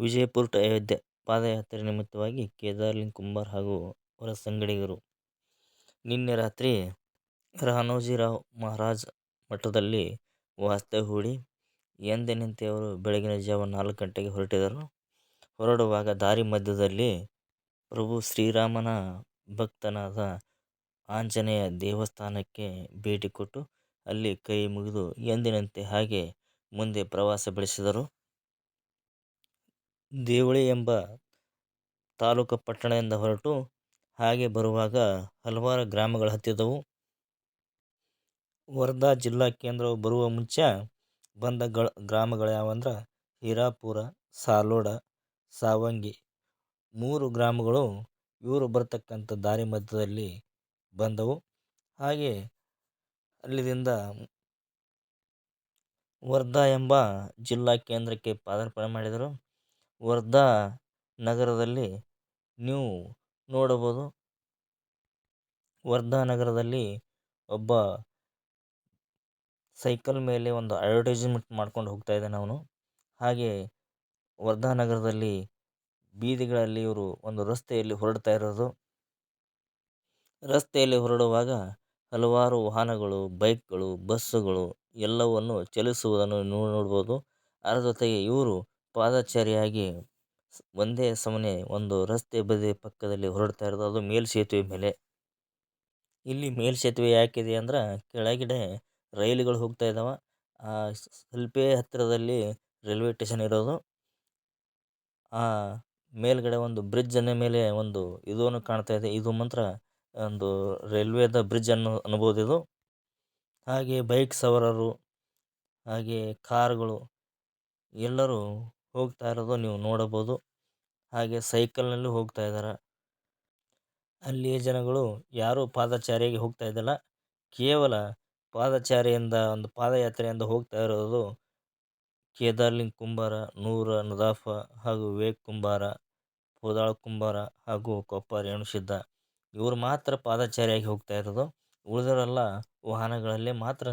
Vijayapura to, Ayodhya ಪಾದಯಾತ್ರೆ ನಿಮಿತ್ತವಾಗಿ ಕೇದಾರ್ಲಿಂಗ್ ಕುಂಬಾರ್ ಹಾಗೂ ಅವರ ಸಂಗಡಿಗರು ನಿನ್ನೆ ರಾತ್ರಿ ರಾಣೋಜಿರಾವ್ ಮಹಾರಾಜ್ ಮಠದಲ್ಲಿ ವಾಸ್ತವ್ಯ ಹೂಡಿ ಎಂದಿನಂತೆ ಅವರು ಬೆಳಗಿನ ಜಾವ ನಾಲ್ಕು ಗಂಟೆಗೆ ಹೊರಟಿದರು. ಹೊರಡುವಾಗ ದಾರಿ ಮಧ್ಯದಲ್ಲಿ ಪ್ರಭು ಶ್ರೀರಾಮನ ಭಕ್ತನಾದ ಆಂಜನೇಯ ದೇವಸ್ಥಾನಕ್ಕೆ ಭೇಟಿ ಕೊಟ್ಟು ಅಲ್ಲಿ ಕೈ ಮುಗಿದು ಎಂದಿನಂತೆ ಹಾಗೆ ಮುಂದೆ ಪ್ರವಾಸ ಬೆಳೆಸಿದರು. ದೇವಳಿ ಎಂಬ ತಾಲೂಕು ಪಟ್ಟಣದಿಂದ ಹೊರಟು ಹಾಗೆ ಬರುವಾಗ ಹಲವಾರು ಗ್ರಾಮಗಳು ಹತ್ತಿದವು. ವರ್ಧಾ ಜಿಲ್ಲಾ ಕೇಂದ್ರವು ಬರುವ ಮುಂಚೆ ಬಂದ ಗ್ರಾಮಗಳ್ಯಾವಂದ್ರ ಹೀರಾಪುರ, ಸಾಲೋಡ, ಸಾವಂಗಿ ಮೂರು ಗ್ರಾಮಗಳು ಇವರು ಬರತಕ್ಕಂಥ ದಾರಿ ಮಧ್ಯದಲ್ಲಿ ಬಂದವು. ಹಾಗೆ ಅಲ್ಲಿಂದ ವರ್ಧಾ ಎಂಬ ಜಿಲ್ಲಾ ಕೇಂದ್ರಕ್ಕೆ ಪಾದಾರ್ಪಣೆ ಮಾಡಿದರು. ವರ್ಧಾ ನಗರದಲ್ಲಿ ನೀವು ನೋಡಬಹುದು ವರ್ಧಾ ನಗರದಲ್ಲಿ ಒಬ್ಬ ಸೈಕಲ್ ಮೇಲೆ ಒಂದು ಅಡ್ವರ್ಟೈಸ್ಮೆಂಟ್ ಮಾಡ್ಕೊಂಡು ಹೋಗ್ತಾ ಇದ್ದಾನೆ ಅವನು. ಹಾಗೆ ವರ್ಧಾ ನಗರದಲ್ಲಿ ಬೀದಿಗಳಲ್ಲಿ ಇವರು ಒಂದು ರಸ್ತೆಯಲ್ಲಿ ಹೊರಡ್ತಾ ಇರೋದು. ರಸ್ತೆಯಲ್ಲಿ ಹೊರಡುವಾಗ ಹಲವಾರು ವಾಹನಗಳು, ಬೈಕ್ಗಳು, ಬಸ್ಸುಗಳು ಎಲ್ಲವನ್ನು ಚಲಿಸುವುದನ್ನು ನೋಡ್ಬೋದು. ಅದರ ಜೊತೆಗೆ ಇವರು ಪಾದಚಾರಿಯಾಗಿ ಒಂದೇ ಸಮನೆ ಒಂದು ರಸ್ತೆ ಬದಿ ಪಕ್ಕದಲ್ಲಿ ಹೊರಡ್ತಾ ಇರೋದು, ಅದು ಮೇಲ್ಸೇತುವೆ ಮೇಲೆ. ಇಲ್ಲಿ ಮೇಲ್ಸೇತುವೆ ಯಾಕಿದೆ ಅಂದ್ರೆ, ಕೆಳಗಡೆ ರೈಲುಗಳು ಹೋಗ್ತಾ ಇದಾವ. ಆ ಸ್ವಲ್ಪೇ ಹತ್ತಿರದಲ್ಲಿ ರೈಲ್ವೆ ಸ್ಟೇಷನ್ ಇರೋದು. ಆ ಮೇಲ್ಗಡೆ ಒಂದು ಬ್ರಿಡ್ಜ್ ಅನ್ನ ಮೇಲೆ ಒಂದು ಇದನ್ನು ಕಾಣ್ತಾ ಇದೆ. ಇದು ಮಾತ್ರ ಒಂದು ರೈಲ್ವೆದ ಬ್ರಿಡ್ಜ್ ಅನ್ನು ಅನ್ಬೋದು ಇದು. ಹಾಗೆ ಬೈಕ್ ಸವಾರರು, ಹಾಗೆ ಕಾರ್ಗಳು ಎಲ್ಲರೂ ಹೋಗ್ತಾ ಇರೋದು ನೀವು ನೋಡಬಹುದು. ಹಾಗೆ ಸೈಕಲ್ನಲ್ಲೂ ಹೋಗ್ತಾ ಇದ್ದಾರೆ ಅಲ್ಲಿಯ ಜನಗಳು ಯಾರು ಪಾದಚಾರಿಯಾಗಿ ಹೋಗ್ತಾ ಇದ್ದಿಲ್ಲ. ಕೇವಲ ಪಾದಚಾರಿಯಿಂದ ಒಂದು ಪಾದಯಾತ್ರೆಯಿಂದ ಹೋಗ್ತಾ ಇರೋದು ಕೇದಾರ್ಲಿಂಗ್ ಕುಂಬಾರ, ನೂರ ನದಾಫ ಹಾಗೂ ವಿವೇಕ್ ಕುಂಬಾರ, ಪೋದಾಳ ಕುಂಬಾರ ಹಾಗೂ ಕೊಪ್ಪ ರೇಣುಸಿದ್ದ ಇವರು ಮಾತ್ರ ಪಾದಚಾರಿಯಾಗಿ ಹೋಗ್ತಾ ಇರೋದು. ಉಳಿದವರೆಲ್ಲ ವಾಹನಗಳಲ್ಲಿ ಮಾತ್ರ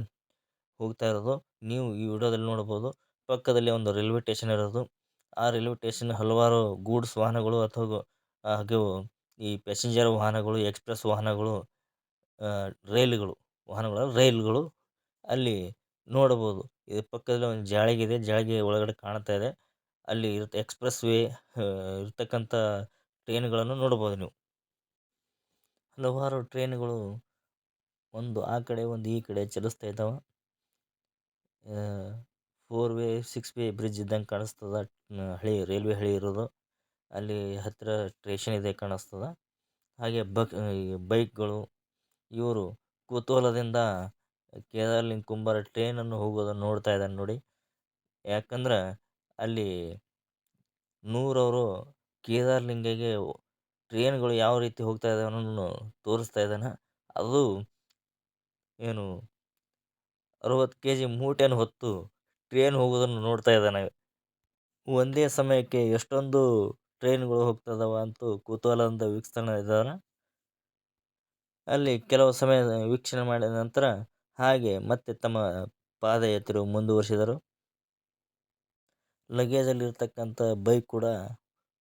ಹೋಗ್ತಾ ಇರೋದು ನೀವು ಈ ವಿಡಿಯೋದಲ್ಲಿ ನೋಡಬಹುದು. ಪಕ್ಕದಲ್ಲಿ ಒಂದು ರೈಲ್ವೆ ಸ್ಟೇಷನ್ ಇರೋದು. ಆ ರೈಲ್ವೆ ಸ್ಟೇಷನ್ ಹಲವಾರು ಗೂಡ್ಸ್ ವಾಹನಗಳು ಅಥವಾ ಹಾಗೂ ಈ ಪ್ಯಾಸೆಂಜರ್ ವಾಹನಗಳು, ಎಕ್ಸ್ಪ್ರೆಸ್ ವಾಹನಗಳು, ರೈಲುಗಳು ವಾಹನಗಳು ರೈಲುಗಳು ಅಲ್ಲಿ ನೋಡಬಹುದು. ಇದ್ರ ಪಕ್ಕದಲ್ಲಿ ಒಂದು ಜಾಳಿಗೆ ಇದೆ. ಜಾಳಿಗೆ ಒಳಗಡೆ ಕಾಣ್ತಾ ಇದೆ. ಅಲ್ಲಿ ಎಕ್ಸ್ಪ್ರೆಸ್ ವೇ ಇರ್ತಕ್ಕಂಥ ಟ್ರೈನ್ಗಳನ್ನು ನೋಡಬಹುದು ನೀವು. ಹಲವಾರು ಟ್ರೈನ್ಗಳು ಒಂದು ಆ ಕಡೆ ಒಂದು ಈ ಕಡೆ ಚಲಿಸ್ತಾ ಇದ್ದಾವ. Four way, six way bridge ಇದ್ದಂಗೆ ಕಾಣಿಸ್ತದ. ಹಳಿ, ರೈಲ್ವೆ ಹಳಿ ಇರೋದು. ಅಲ್ಲಿ ಹತ್ತಿರ ಸ್ಟೇಷನ್ ಇದೆ ಕಾಣಿಸ್ತದ. ಹಾಗೆ ಬಕ್ ಬೈಕ್ಗಳು, ಇವರು ಕುತೂಹಲದಿಂದ ಕೇದಾರ್ಲಿಂಗ್ ಕುಂಬಾರ ಟ್ರೈನನ್ನು ಹೋಗೋದನ್ನು ನೋಡ್ತಾ ಇದ್ದಾನೆ ನೋಡಿ. ಯಾಕಂದ್ರೆ ಅಲ್ಲಿ ನೂರವರು ಕೇದಾರ್ಲಿಂಗಗೆ ಟ್ರೈನ್ಗಳು ಯಾವ ರೀತಿ ಹೋಗ್ತಾ ಇದ್ದಾವೆ ಅನ್ನೋದನ್ನು ತೋರಿಸ್ತಾ ಇದ್ದಾನೆ ಅದು ಏನು ಅರವತ್ತು ಕೆಜಿ ಮೂಟೆಯನ್ನು ಹೊತ್ತು ಟ್ರೈನ್ ಹೋಗೋದನ್ನು ನೋಡ್ತಾ ಇದ್ದಾನೆ. ಒಂದೇ ಸಮಯಕ್ಕೆ ಎಷ್ಟೊಂದು ಟ್ರೈನ್ಗಳು ಹೋಗ್ತದವ ಅಂತೂ ಕುತೂಹಲದಿಂದ ವೀಕ್ಷಣೆ ಇದ್ದಾರೆ. ಅಲ್ಲಿ ಕೆಲವು ಸಮಯ ವೀಕ್ಷಣೆ ಮಾಡಿದ ನಂತರ ಹಾಗೆ ಮತ್ತೆ ತಮ್ಮ ಪಾದಯಾತ್ರೆ ಮುಂದುವರಿಸಿದರು. ಲಗೇಜಲ್ಲಿರ್ತಕ್ಕಂಥ ಬೈಕ್ ಕೂಡ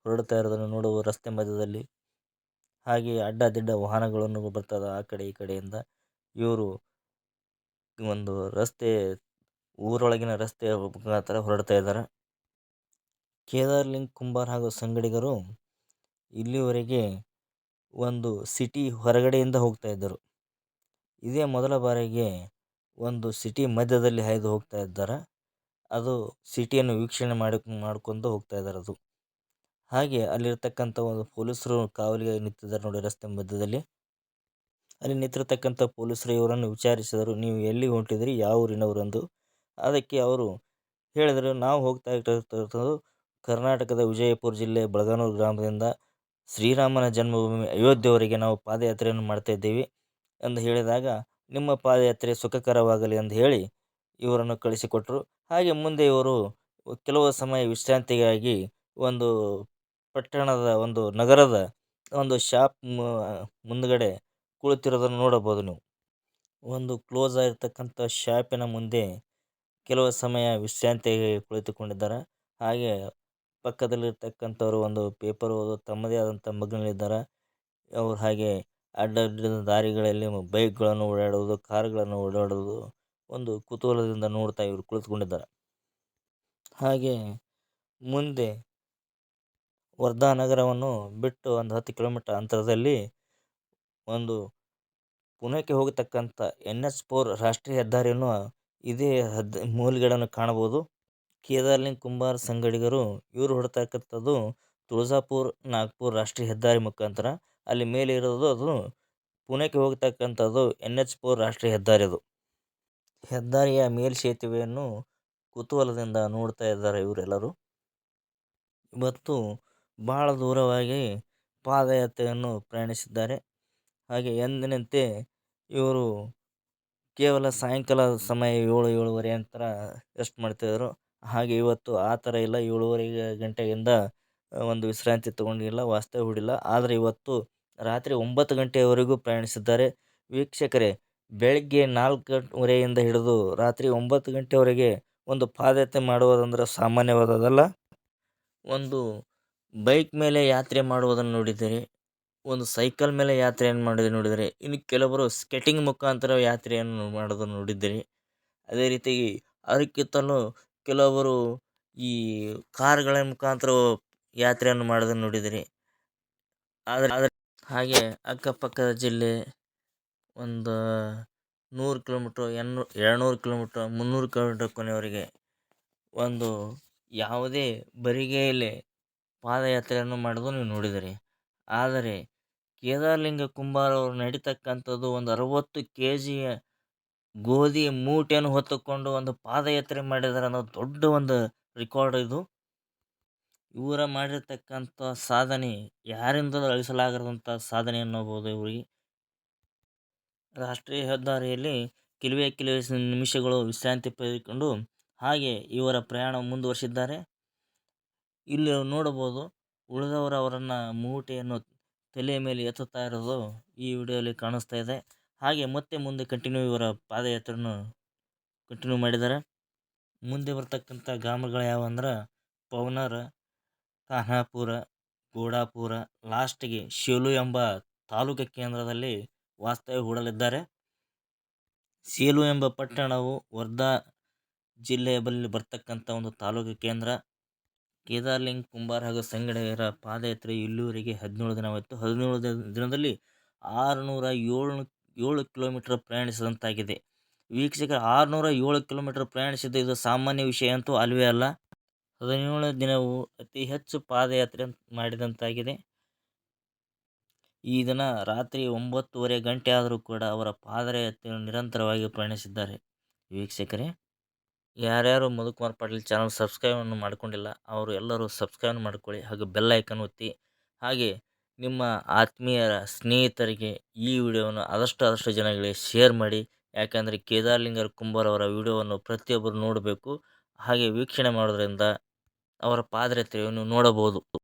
ಹೊರಡ್ತಾ ಇರೋದನ್ನು ನೋಡುವ ರಸ್ತೆ ಮಧ್ಯದಲ್ಲಿ. ಹಾಗೆ ಅಡ್ಡ ದಿಡ್ಡ ವಾಹನಗಳನ್ನು ಬರ್ತದೆ ಆ ಕಡೆ ಈ ಕಡೆಯಿಂದ. ಇವರು ಒಂದು ರಸ್ತೆ ಊರೊಳಗಿನ ರಸ್ತೆಯ ಮುಖಾಂತರ ಹೊರಡ್ತಾ ಇದ್ದಾರೆ ಕೇದಾರ್ಲಿಂಗ್ ಕುಂಬಾರ್ ಹಾಗೂ ಸಂಗಡಿಗರು ಇಲ್ಲಿವರೆಗೆ ಒಂದು ಸಿಟಿ ಹೊರಗಡೆಯಿಂದ ಹೋಗ್ತಾ ಇದ್ದರು. ಇದೇ ಮೊದಲ ಬಾರಿಗೆ ಒಂದು ಸಿಟಿ ಮಧ್ಯದಲ್ಲಿ ಹಾಯ್ದು ಹೋಗ್ತಾ ಇದ್ದಾರೆ ಅದು ಸಿಟಿಯನ್ನು ವೀಕ್ಷಣೆ ಮಾಡಿ, ಮಾಡ್ಕೊಂಡು ಹೋಗ್ತಾ ಇದ್ದಾರೆ ಅದು. ಹಾಗೆ ಅಲ್ಲಿರ್ತಕ್ಕಂಥ ಒಂದು ಪೊಲೀಸರು ಕಾವಲಿಗೆ ನಿಂತಿದ್ದಾರೆ ನೋಡಿ ರಸ್ತೆ ಮಧ್ಯದಲ್ಲಿ. ಅಲ್ಲಿ ನಿಂತಿರ್ತಕ್ಕಂಥ ಪೊಲೀಸರು ಇವರನ್ನು ವಿಚಾರಿಸಿದರು, ನೀವು ಎಲ್ಲಿಗೆ ಹೊಂಟಿದ್ರಿ ಯಾವ ಊರಿನವರು ಎಂದು. ಅದಕ್ಕೆ ಅವರು ಹೇಳಿದರು, ನಾವು ಹೋಗ್ತಾ ಇರ್ತಕ್ಕಂಥದ್ದು ಕರ್ನಾಟಕದ ವಿಜಯಪುರ ಜಿಲ್ಲೆ ಬಳಗಾನೂರು ಗ್ರಾಮದಿಂದ ಶ್ರೀರಾಮನ ಜನ್ಮಭೂಮಿ ಅಯೋಧ್ಯೆವರೆಗೆ ನಾವು ಪಾದಯಾತ್ರೆಯನ್ನು ಮಾಡ್ತಾ ಇದ್ದೀವಿ ಎಂದು ಹೇಳಿದಾಗ, ನಿಮ್ಮ ಪಾದಯಾತ್ರೆ ಸುಖಕರವಾಗಲಿ ಎಂದು ಹೇಳಿ ಇವರನ್ನು ಕಳಿಸಿಕೊಟ್ಟರು. ಹಾಗೆ ಮುಂದೆ ಇವರು ಕೆಲವು ಸಮಯ ವಿಶ್ರಾಂತಿಗಾಗಿ ಒಂದು ಪಟ್ಟಣದ ಒಂದು ನಗರದ ಒಂದು ಶಾಪ್ ಮುಂದಗಡೆ ಕುಳಿತಿರೋದನ್ನು ನೋಡಬಹುದು ನೀವು. ಒಂದು ಕ್ಲೋಸ್ ಆಗಿರ್ತಕ್ಕಂಥ ಶಾಪಿನ ಮುಂದೆ ಕೆಲವು ಸಮಯ ವಿಶ್ರಾಂತಿಯಾಗಿ ಕುಳಿತುಕೊಂಡಿದ್ದಾರೆ. ಹಾಗೆ ಪಕ್ಕದಲ್ಲಿರ್ತಕ್ಕಂಥವರು ಒಂದು ಪೇಪರ್ ಓದು, ತಮ್ಮದೇ ಆದಂಥ ಮಗ್ನಲ್ಲಿದ್ದಾರೆ ಅವ್ರು ಹಾಗೆ ಅಡ್ಡ ದಾರಿಗಳಲ್ಲಿ ಬೈಕ್ಗಳನ್ನು ಓಡಾಡುವುದು, ಕಾರ್ಗಳನ್ನು ಓಡಾಡುವುದು, ಒಂದು ಕುತೂಹಲದಿಂದ ನೋಡ್ತಾ ಇವರು ಕುಳಿತುಕೊಂಡಿದ್ದಾರೆ ಹಾಗೆ ಮುಂದೆ ವರ್ಧಾ ನಗರವನ್ನು ಬಿಟ್ಟು ಒಂದು ಹತ್ತು ಕಿಲೋಮೀಟರ್ ಅಂತರದಲ್ಲಿ ಒಂದು ಪುಣೆಗೆ ಹೋಗತಕ್ಕಂಥ ಎನ್ ಎಸ್ ಫೋರ್ ರಾಷ್ಟ್ರೀಯ ಹೆದ್ದಾರಿಯನ್ನು ಇದೇ ಹದ್ ಮೂಲೆಗಳನ್ನು ಕಾಣಬಹುದು ಕೇದಾರ್ಲಿಂಗ್ ಕುಂಬಾರ ಸಂಗಡಿಗರು ಇವರು ಹೊಡ್ತಕ್ಕಂಥದ್ದು ತುಳಜಾಪುರ್, ನಾಗ್ಪುರ್ ರಾಷ್ಟ್ರೀಯ ಹೆದ್ದಾರಿ ಮುಖಾಂತರ. ಅಲ್ಲಿ ಮೇಲೆ ಇರೋದು ಅದು ಪುಣೆಗೆ ಹೋಗ್ತಕ್ಕಂಥದ್ದು ಎನ್ ಎಚ್ ಫೋರ್ ರಾಷ್ಟ್ರೀಯ ಹೆದ್ದಾರಿ ಅದು. ಹೆದ್ದಾರಿಯ ಮೇಲ್ಸೇತುವೆಯನ್ನು ಕುತೂಹಲದಿಂದ ನೋಡ್ತಾ ಇದ್ದಾರೆ ಇವರೆಲ್ಲರೂ. ಇವತ್ತು ಬಹಳ ದೂರವಾಗಿ ಪಾದಯಾತ್ರೆಯನ್ನು ಪ್ರಯಾಣಿಸಿದ್ದಾರೆ. ಹಾಗೆ ಎಂದಿನಂತೆ ಇವರು ಕೇವಲ ಸಾಯಂಕಾಲ ಸಮಯ ಏಳು, ಏಳುವರೆ ನಂತರ ರೆಸ್ಟ್ ಮಾಡ್ತಿದ್ದರು ಹಾಗೆ ಇವತ್ತು ಆ ಥರ ಇಲ್ಲ. ಏಳುವರೆ ಗಂಟೆಯಿಂದ ಒಂದು ವಿಶ್ರಾಂತಿ ತಗೊಂಡಿಲ್ಲ ವಾಸ್ತವ್ಯ ಹೂಡಿಲ್ಲ. ಆದರೆ ಇವತ್ತು ರಾತ್ರಿ ಒಂಬತ್ತು ಗಂಟೆಯವರೆಗೂ ಪ್ರಯಾಣಿಸಿದ್ದಾರೆ. ವೀಕ್ಷಕರೇ, ಬೆಳಗ್ಗೆ ನಾಲ್ಕು ಗಂಟೆವರೆಯಿಂದ ಹಿಡಿದು ರಾತ್ರಿ ಒಂಬತ್ತು ಗಂಟೆವರೆಗೆ ಒಂದು ಪಾದಯಾತ್ರೆ ಮಾಡುವುದಂದ್ರೆ ಸಾಮಾನ್ಯವಾದದ್ದಲ್ಲ. ಒಂದು ಬೈಕ್ ಮೇಲೆ ಯಾತ್ರೆ ಮಾಡುವುದನ್ನು ನೋಡಿದ್ದೀರಿ. ಒಂದು ಸೈಕಲ್ ಮೇಲೆ ಯಾತ್ರೆಯನ್ನು ಮಾಡಿದ ನೋಡಿದರೆ, ಇನ್ನು ಕೆಲವರು ಸ್ಕೆಟಿಂಗ್ ಮುಖಾಂತರ ಯಾತ್ರೆಯನ್ನು ಮಾಡೋದನ್ನು ನೋಡಿದ್ದೀರಿ ಅದೇ ರೀತಿ ಅದಕ್ಕಿಂತಲೂ ಕೆಲವರು ಈ ಕಾರ್ಗಳ ಮುಖಾಂತರ ಯಾತ್ರೆಯನ್ನು ಮಾಡೋದನ್ನು ನೋಡಿದ್ದೀರಿ ಆದರೆ ಆದರೆ ಹಾಗೆ ಅಕ್ಕಪಕ್ಕದ ಜಿಲ್ಲೆ ಒಂದು ನೂರು ಕಿಲೋಮೀಟ್ರ್ ಎನ್ನೂ ಎರಡುನೂರು ಕಿಲೋಮೀಟ್ರ್, ಮುನ್ನೂರು ಕಿಲೋಮೀಟ್ರ್ ಕೊನೆಯವರೆಗೆ ಒಂದು ಯಾವುದೇ ಬರಿಗೆಯಲ್ಲಿ ಪಾದಯಾತ್ರೆಯನ್ನು ಮಾಡೋದು ನೀವು ನೋಡಿದ್ದೀರಿ ಆದರೆ ಕೇದಾರಲಿಂಗ ಕುಂಬಾರ ಅವರು ನಡೀತಕ್ಕಂಥದ್ದು ಒಂದು ಅರವತ್ತು ಕೆ ಜಿಯ ಗೋಧಿ ಮೂಟೆಯನ್ನು ಹೊತ್ತುಕೊಂಡು ಒಂದು ಪಾದಯಾತ್ರೆ ಮಾಡಿದ್ದಾರೆ ಅನ್ನೋ ದೊಡ್ಡ ಒಂದು ರೆಕಾರ್ಡ್ ಇದು. ಇವರ ಮಾಡಿರ್ತಕ್ಕಂಥ ಸಾಧನೆ ಯಾರಿಂದಲೂ ಅಳಿಸಲಾಗದಂಥ ಸಾಧನೆ ಅನ್ನೋಬೋದು ಇವರಿಗೆ. ರಾಷ್ಟ್ರೀಯ ಹೆದ್ದಾರಿಯಲ್ಲಿ ಕೆಲವೇ ಕೆಲವೇ ನಿಮಿಷಗಳು ವಿಶ್ರಾಂತಿ ಪಡೆದುಕೊಂಡು ಹಾಗೆ ಇವರ ಪ್ರಯಾಣ ಮುಂದುವರಿಸಿದ್ದಾರೆ. ಇಲ್ಲಿ ನೋಡಬಹುದು ಉಳಿದವರು ಅವರನ್ನು ಮೂಟೆಯನ್ನು ತಲೆಯ ಮೇಲೆ ಎತ್ತುತ್ತಾ ಇರೋದು ಈ ವಿಡಿಯೋಲಿ ಕಾಣಿಸ್ತಾ ಇದೆ. ಹಾಗೆ ಮತ್ತೆ ಮುಂದೆ ಕಂಟಿನ್ಯೂ ಇವರ ಪಾದಯಾತ್ರೆಯನ್ನು ಕಂಟಿನ್ಯೂ ಮಾಡಿದ್ದಾರೆ ಮುಂದೆ ಬರ್ತಕ್ಕಂಥ ಗ್ರಾಮಗಳು ಯಾವಂದ್ರೆ ಪವನರ, ಖಾನಾಪುರ, ಗೋಡಾಪುರ ಲಾಸ್ಟಿಗೆ ಶೇಲು ಎಂಬ ತಾಲೂಕು ಕೇಂದ್ರದಲ್ಲಿ ವಾಸ್ತವ್ಯ ಹೂಡಲಿದ್ದಾರೆ. ಸೇಲು ಎಂಬ ಪಟ್ಟಣವು ವರ್ಧಾ ಜಿಲ್ಲೆಯ ಬಳಿ ಬರ್ತಕ್ಕಂಥ ಒಂದು ತಾಲೂಕು ಕೇಂದ್ರ. ಕೇದಾರ್ಲಿಂಗ್, ಕುಂಬಾರ್ ಹಾಗೂ ಸಂಗಡಿಗರ ಪಾದಯಾತ್ರೆ ಇಲ್ಲೂರಿಗೆ ಹದಿನೇಳು ದಿನವಾಯಿತು ಹದಿನೇಳು ದಿನ, ದಿನದಲ್ಲಿ ಆರುನೂರ ಏಳು ಏಳು ಕಿಲೋಮೀಟರ್ ಪ್ರಯಾಣಿಸಿದಂತಾಗಿದೆ. ವೀಕ್ಷಕರು, ಆರುನೂರ ಏಳು ಕಿಲೋಮೀಟರ್ ಪ್ರಯಾಣಿಸಿದ್ದು ಇದು ಸಾಮಾನ್ಯ ವಿಷಯ ಅಂತೂ ಅಲ್ವೇ ಅಲ್ಲ. ಹದಿನೇಳು ದಿನವು ಅತಿ ಹೆಚ್ಚು ಪಾದಯಾತ್ರೆ ಮಾಡಿದಂತಾಗಿದೆ. ಈ ದಿನ ರಾತ್ರಿ ಒಂಬತ್ತುವರೆ ಗಂಟೆ ಆದರೂ ಕೂಡ ಅವರ ಪಾದಯಾತ್ರೆಯನ್ನು ನಿರಂತರವಾಗಿ ಪ್ರಯಾಣಿಸಿದ್ದಾರೆ. ವೀಕ್ಷಕರೇ ಯಾರ್ಯಾರು ಮಧುಕುಮಾರ್ ಪಾಟೀಲ್ ಚಾನಲ್ ಸಬ್ಸ್ಕ್ರೈಬನ್ನು ಮಾಡ್ಕೊಂಡಿಲ್ಲ, ಅವರು ಎಲ್ಲರೂ ಸಬ್ಸ್ಕ್ರೈಬ್ ಮಾಡ್ಕೊಳ್ಳಿ ಹಾಗೂ ಬೆಲ್ ಐಕನ್ ಒತ್ತಿ. ಹಾಗೆ ನಿಮ್ಮ ಆತ್ಮೀಯರ ಸ್ನೇಹಿತರಿಗೆ ಈ ವಿಡಿಯೋವನ್ನು ಆದಷ್ಟು ಆದಷ್ಟು ಜನಗಳಿಗೆ ಶೇರ್ ಮಾಡಿ. ಯಾಕೆಂದರೆ ಕೇದಾರ್ಲಿಂಗರ್ ಕುಂಬಾರ್ ಅವರ ವಿಡಿಯೋವನ್ನು ಪ್ರತಿಯೊಬ್ಬರು ನೋಡಬೇಕು. ಹಾಗೆ ವೀಕ್ಷಣೆ ಮಾಡೋದರಿಂದ ಅವರ ಪಾದಯಾತ್ರೆಯನ್ನು ನೋಡಬಹುದು.